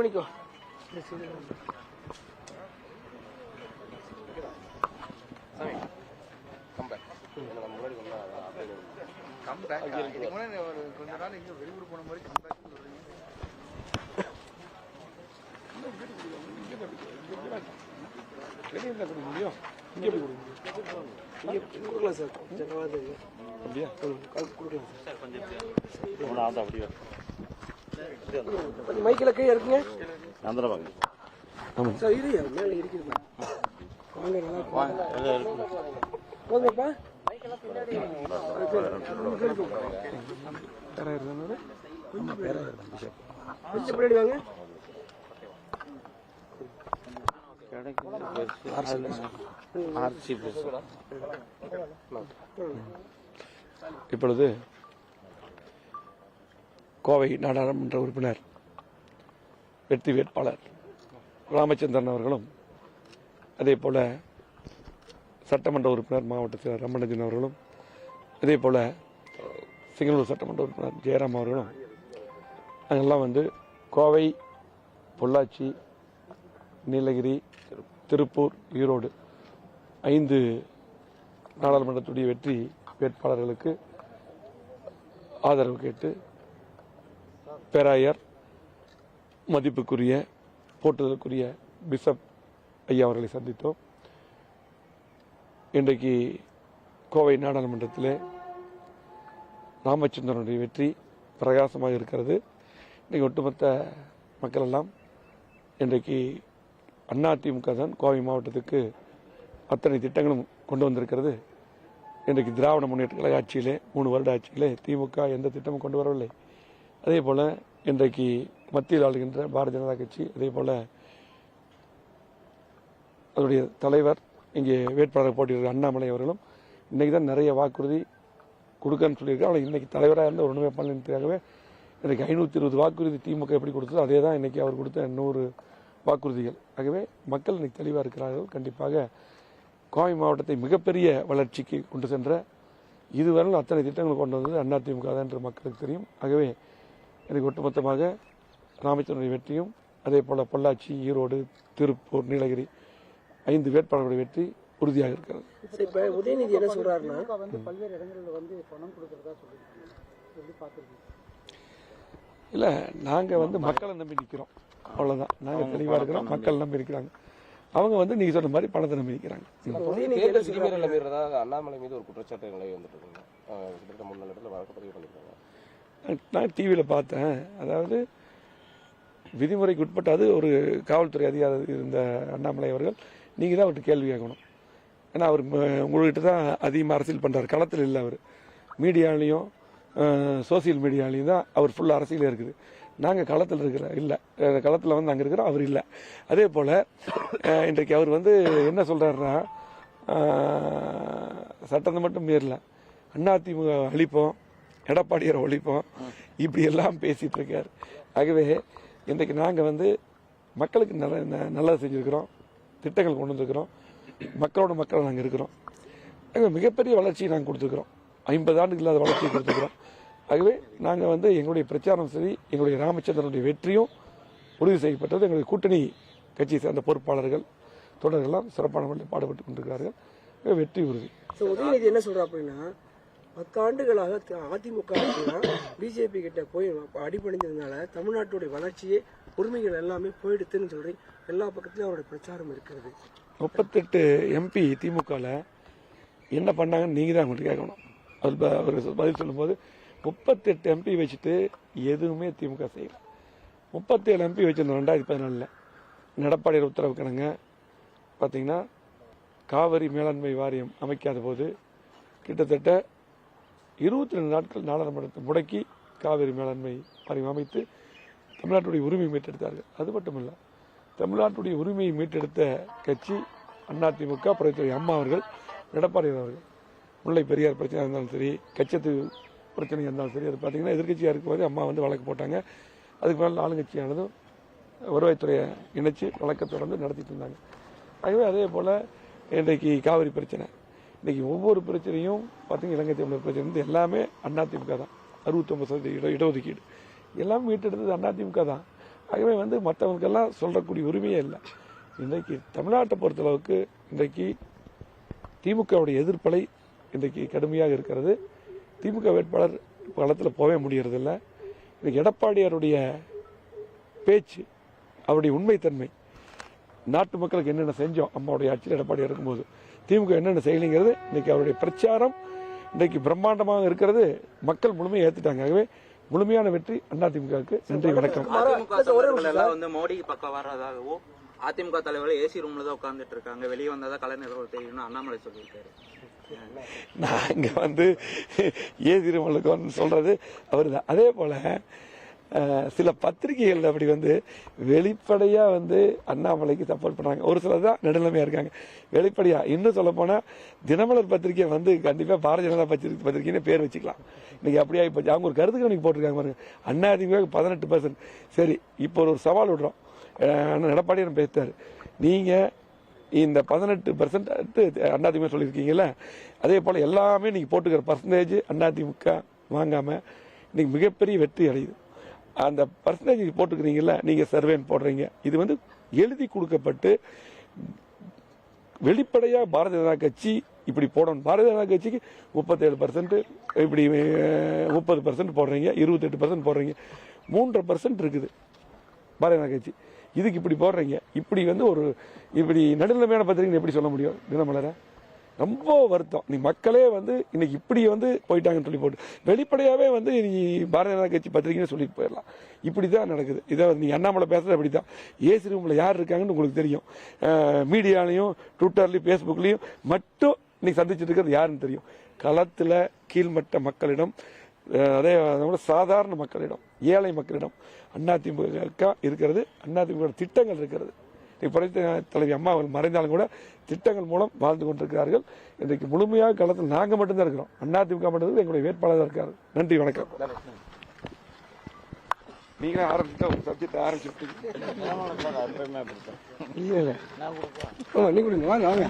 பண்ணிக்கோ கம்பேக் இதுக்கு முன்னாடி ஒரு கொஞ்ச நாள் இங்க வெளியூர் போன மாதிரி கம்பேக் சொல்றீங்க வெளியே இருந்தா கொடுக்க முடியும் இங்கே எப்படி கொடுக்க முடியும் இங்கே கொடுக்கலாம் சார் நல்லாது அப்படியா கொடுக்கலாம் சார் கொஞ்சம் மைக்கில் கை இருக்குங்க ஆமாம் சார் இது மேலே இருக்குது வாங்க நல்லா கொஞ்சம் பின்னாடி வாங்க. இப்பொழுது கோவை நாடாளுமன்ற உறுப்பினர் வெற்றி வேட்பாளர் ராமச்சந்திரன் அவர்களும் அதே போல சட்டமன்ற உறுப்பினர் மாவட்டத்தில் ரமணஜன் அவர்களும் அதே போல சிங்களூர் சட்டமன்ற உறுப்பினர் ஜெயராம் அவர்களும் நாங்கெல்லாம் வந்து கோவை பொள்ளாச்சி நீலகிரி திருப்பூர் ஈரோடு ஐந்து நாடாளுமன்றத்துடைய வெற்றி வேட்பாளர்களுக்கு ஆதரவு கேட்டு பேராயர் மதிப்புக்குரிய போற்றுதலுக்குரிய பிஷப் ஐயா அவர்களை சந்தித்தோம். இன்றைக்கு கோவை நாடாளுமன்றத்தில் ராமச்சந்திரனுடைய வெற்றி பிரகாசமாக இருக்கிறது. இன்றைக்கு ஒட்டுமொத்த மக்கள் எல்லாம் இன்றைக்கு அதிமுக தான் கோவை மாவட்டத்துக்கு அத்தனை திட்டங்களும் கொண்டு வந்திருக்கிறது. இன்றைக்கு திராவிட முன்னேற்ற கழக ஆட்சியிலே மூணு வருட ஆட்சியிலே திமுக எந்த திட்டமும் கொண்டு வரவில்லை. அதே போல் இன்றைக்கு மத்தியில் ஆளுகின்ற பாரதிய ஜனதா கட்சி அதே போல் அதனுடைய தலைவர் இங்கே வேட்பாளர் போட்டியிடுற அண்ணாமலை அவர்களும் இன்றைக்கி தான் நிறைய வாக்குறுதி கொடுக்கன்னு சொல்லியிருக்காரு. ஆனால் இன்றைக்கி தலைவராக இருந்த ஒரு உண்மை பலனுக்காகவே இன்னைக்கு ஐநூற்றி இருபது வாக்குறுதி திமுக எப்படி கொடுத்ததோ அதே தான் இன்றைக்கி அவர் கொடுத்த நூறு வாக்குறுதிகள். ஆகவே மக்கள் இன்னைக்கு தெளிவாக இருக்கிறார்கள். கண்டிப்பாக கோவை மாவட்டத்தை மிகப்பெரிய வளர்ச்சிக்கு கொண்டு சென்ற இதுவரையில் அத்தனை திட்டங்கள் கொண்டு வந்தது அதிமுக தான் என்று மக்களுக்கு தெரியும். ஆகவே எனக்கு ஒட்டுமொத்தமாக ராமச்சந்திரனுடைய வெற்றியும் அதே போல பொள்ளாச்சி ஈரோடு திருப்பூர் நீலகிரி ஐந்து வேட்பாளர்களுடைய வெற்றி உறுதியாக இருக்கிறது. இப்ப உதயநிதி என்ன சொல்றாருன்னா? வந்து பல்வேறு இடங்களில் வந்து பணம் கொடுக்கறதா சொல்லியிருக்காங்க. எப்படி பார்த்துருக்கீங்க இல்ல நாங்க வந்து மக்களை நம்பி நிக்கிறோம். அவ்வளவுதான். நாங்க தெளிவா இருக்கிறோம். மக்கள் நம்பி இருக்கிறாங்க. அவங்க வந்து நீங்க சொன்ன மாதிரி பணத்தை நம்பி என்ன தேர்தல்? விதிமுறைகளை மீறதாக அண்ணாமலை மீது ஒரு குற்றச்சாட்டு வந்துட்டு கிட்டத்தட்ட மூணு நாலு இடத்துல வழக்கு பதிவு பண்ணிருக்காங்க நான் டிவியில் பார்த்தேன். அதாவது விதிமுறைக்கு உட்பட்டு அது ஒரு காவல்துறை அதிகாரி இருந்த அண்ணாமலை அவர்கள் நீங்கள் தான் அவர்கிட்ட கேள்வி கேட்கணும். ஏன்னா அவர் உங்கள்கிட்ட தான் அதிகமாக அரசியல் பண்ணுறாரு களத்தில் இல்லை அவர். மீடியாலையும் சோசியல் மீடியாலையும் தான் அவர் ஃபுல்லாக அரசியல் இருக்குது. நாங்கள் களத்தில் இருக்கிற இல்லை. களத்தில் வந்து அங்கே இருக்கிறோம் அவர் இல்லை. அதே போல் இன்றைக்கு அவர் வந்து என்ன சொல்கிறாருன்னா சட்டத்தை மட்டும் மீறல. அதிமுக அழிப்போம். எடப்பாடியார் ஒழிப்போம். இப்படி எல்லாம் பேசிட்டு இருக்கார். ஆகவே இன்றைக்கு நாங்கள் வந்து மக்களுக்கு நல்ல ந- நல்லது செஞ்சுருக்கிறோம். திட்டங்கள் கொண்டு வந்திருக்கிறோம். மக்களோட மக்கள் நாங்கள் இருக்கிறோம். ஆகவே மிகப்பெரிய வளர்ச்சியை நாங்கள் கொடுத்துருக்குறோம். ஐம்பது ஆண்டுகள் இல்லாத வளர்ச்சியை கொடுத்துருக்குறோம். ஆகவே நாங்கள் வந்து எங்களுடைய பிரச்சாரம் சரி எங்களுடைய ராமச்சந்திரனுடைய வெற்றியும் உறுதி செய்யப்பட்டது. எங்களுடைய கூட்டணி கட்சியை சேர்ந்த பொறுப்பாளர்கள் தொடர்கள்லாம் சிறப்பான முறையில் பாடுபட்டு கொண்டிருக்கிறார்கள். வெற்றி உறுதி. உதயநிதி என்ன சொல்கிறோம் அப்படின்னா பத்தாண்டுகளாக தி- அதிமுக பிஜேபி கிட்ட போய் அடிபணிஞ்சதுனால தமிழ்நாட்டுடைய வளர்ச்சியே உரிமைகள் எல்லாமே போயிடுதுன்னு சொல்லி எல்லா பக்கத்துலயும் அவருடைய பிரச்சாரம் இருக்கிறது. முப்பத்தெட்டு எம்பி திமுகவில் என்ன பண்ணாங்கன்னு நீங்கள் தான் அவங்கள்ட்ட கேட்கணும். அது ப- அவர் பதில் சொல்லும்போது முப்பத்தெட்டு எம்பி வச்சுட்டு எதுவுமே திமுக செய்யல. முப்பத்தேழு எம்பி வச்சிருந்தோம் ரெண்டாயிரத்தி பதினாலில் எடப்பாடியார் உத்தரவு கணங்க பார்த்தீங்கன்னா காவிரி மேலாண்மை வாரியம் அமைக்காத போது கிட்டத்தட்ட இருபத்தி ரெண்டு நாட்கள் நாடாளுமன்றத்தை முடக்கி காவிரி மேலாண்மை வாரியம் அமைத்து தமிழ்நாட்டுடைய உரிமை மீட்டெடுத்தார்கள். அது மட்டுமில்லை தமிழ்நாட்டுடைய உரிமையை மீட்டெடுத்த கட்சி அதிமுக பிரதித்துறை அம்மா அவர்கள் எடப்பாடி அவர்கள். முல்லை பெரியார் பிரச்சனையாக இருந்தாலும் சரி கச்சத்து பிரச்சனையாக இருந்தாலும் சரி அது பார்த்தீங்கன்னா எதிர்க்கட்சியாக இருக்கும்போது அம்மா வந்து வழக்கு போட்டாங்க. அதுக்கு மேலே ஆளுங்கட்சியானதும் வருவாய்த்துறையை இணைச்சு வழக்கை தொடர்ந்து நடத்திட்டு இருந்தாங்க. ஆகவே அதே போல் இன்றைக்கு காவிரி பிரச்சனை. இன்னைக்கு ஒவ்வொரு பிரச்சனையும் பார்த்தீங்கன்னா இலங்கை தமிழர் பிரச்சனை வந்து எல்லாமே அதிமுக தான். அறுபத்தொம்பது சதவீத இட இடஒதுக்கீடு. எல்லாம் மீட்டெடுத்தது அதிமுக தான். ஆகவே வந்து மற்றவங்களுக்கெல்லாம் சொல்கிறக்கூடிய உரிமையே இல்லை. இன்றைக்கு தமிழ்நாட்டை பொறுத்தளவுக்கு இன்றைக்கு திமுகவுடைய எதிர்ப்பலை இன்றைக்கு கடுமையாக இருக்கிறது. திமுக வேட்பாளர் களத்தில் போகவே முடியறதில்ல. இன்னைக்கு எடப்பாடியாருடைய பேச்சு அவருடைய உண்மைத்தன்மை நாட்டு மக்களுக்கு என்னென்ன செஞ்சோம் அம்மாவுடைய ஆட்சியில் எடப்பாடி இருக்கும்போது திமுக என்னென்ன செய்யலைங்கிறது இன்னைக்கு அவருடைய பிரச்சாரம் இன்றைக்கு பிரம்மாண்டமாக இருக்கிறது மக்கள் முழுமையை ஏற்றுட்டாங்க ஆகவே முழுமையான வெற்றி அதிமுகவுக்கு நன்றி வணக்கம் வந்து மோடி பக்கம் வர்றதாகவும் அதிமுக தலைவர்கள் ஏசி ரூம்ல தான் உட்கார்ந்துட்டு இருக்காங்க வெளியே வந்தாதான் கலை நிறுவனம் தெரியும்னு அண்ணாமலை சொல்லியிருக்காரு நான் இங்க வந்து ஏசி ரூம்ல வந்து சொல்றது அவர்தான் அதே போல சில பத்திரிகைகள் அப்படி வந்து வெளிப்படையா வந்து அண்ணாமலைக்கு சப்போர்ட் பண்றாங்க. ஒரு சிலர் தான் நடுநிலைமையா இருக்காங்க. வெளிப்படையா இன்னும் சொல்ல போனா தினமலர் பத்திரிகை வந்து கண்டிப்பா பாரதிய ஜனதா பத்திரிகை பத்திரிகைன்னு பேர் வச்சுக்கலாம். இன்னைக்கு அப்படியே இப்போ அவங்க ஒரு கருத்துக்கு கணிப்பு போட்டிருக்காங்க பாருங்க. அண்ணா அதிமுக பதினெட்டு பர்சன்ட் சரி இப்போ ஒரு சவால் விடுறோம். அஹ், அண்ணன் எடப்பாடியார் பேசிட்டாரு. நீங்க இந்த பதினெட்டு பர்சன்ட் அதிமுக சொல்லியிருக்கீங்கல்ல அதே போல எல்லாமே நீங்க போட்டுக்கிற பர்சன்டேஜ் அதிமுக வாங்காம இன்னைக்கு மிகப்பெரிய வெற்றி அடையுது. அந்த பர்சன்டேஜ் போட்டுக்கிறீங்கல்ல நீங்க சர்வேன் போடுறீங்க. இது வந்து எழுதி கொடுக்கப்பட்டு வெளிப்படையா பாரதிய ஜனதா கட்சி இப்படி போடணும். பாரதிய ஜனதா கட்சிக்கு முப்பத்தேழு பர்சன்ட் இப்படி முப்பது பர்சன்ட் போடுறீங்க இருபத்தெட்டு பர்சன்ட் போடுறீங்க. மூன்றரை பர்சன்ட் இருக்குது பாரதிய ஜனதா கட்சி. இதுக்கு இப்படி போடுறீங்க. இப்படி வந்து ஒரு இப்படி நடுநிலைமையான பத்திரிகை எப்படி சொல்ல முடியும்? தினமலரை ரொம்ப வருத்தம். நீ மக்களே வந்து இன்னைக்கு இப்படி வந்து போயிட்டாங்கன்னு சொல்லி போட்டு. வெளிப்படையாகவே வந்து நீ பாரதிய ஜனதா கட்சி பத்திரிகைன்னு சொல்லிட்டு போயிடலாம். இப்படி தான் நடக்குது. இதை நீ அண்ணாமலை பேசுறது அப்படிதான் ஏசி ரூமில் யார் இருக்காங்கன்னு உங்களுக்கு தெரியும். மீடியாலையும் ட்விட்டர்லையும் ஃபேஸ்புக்லேயும் மட்டும் இன்னைக்கு சந்திச்சுட்டு இருக்கிறது யாருன்னு தெரியும். களத்தில் கீழ்மட்ட மக்களிடம் அதே நம்மளோட சாதாரண மக்களிடம் ஏழை மக்களிடம் அதிமுக இருக்கிறது. அதிமுக திட்டங்கள் இருக்கிறது. புரட்சி தலைவி அம்மா அவர்கள் மறைந்தாலும் கூட திட்டங்கள் மூலம் வாழ்ந்து கொண்டிருக்கிறார்கள். இன்றைக்கு முழுமையாக களத்தில் நாங்க மட்டும்தான் இருக்கிறோம். அதிமுக மட்டும்தான் எங்களுடைய வேட்பாளராக இருக்காரு நன்றி வணக்கம். நீங்க ஆரம்பிச்சுட்டா உங்க சப்ஜெக்ட் ஆரம்பிச்சுட்டீங்க இல்ல இல்ல. ஆமா, நீங்க கொடுங்க வாங்க வாங்க.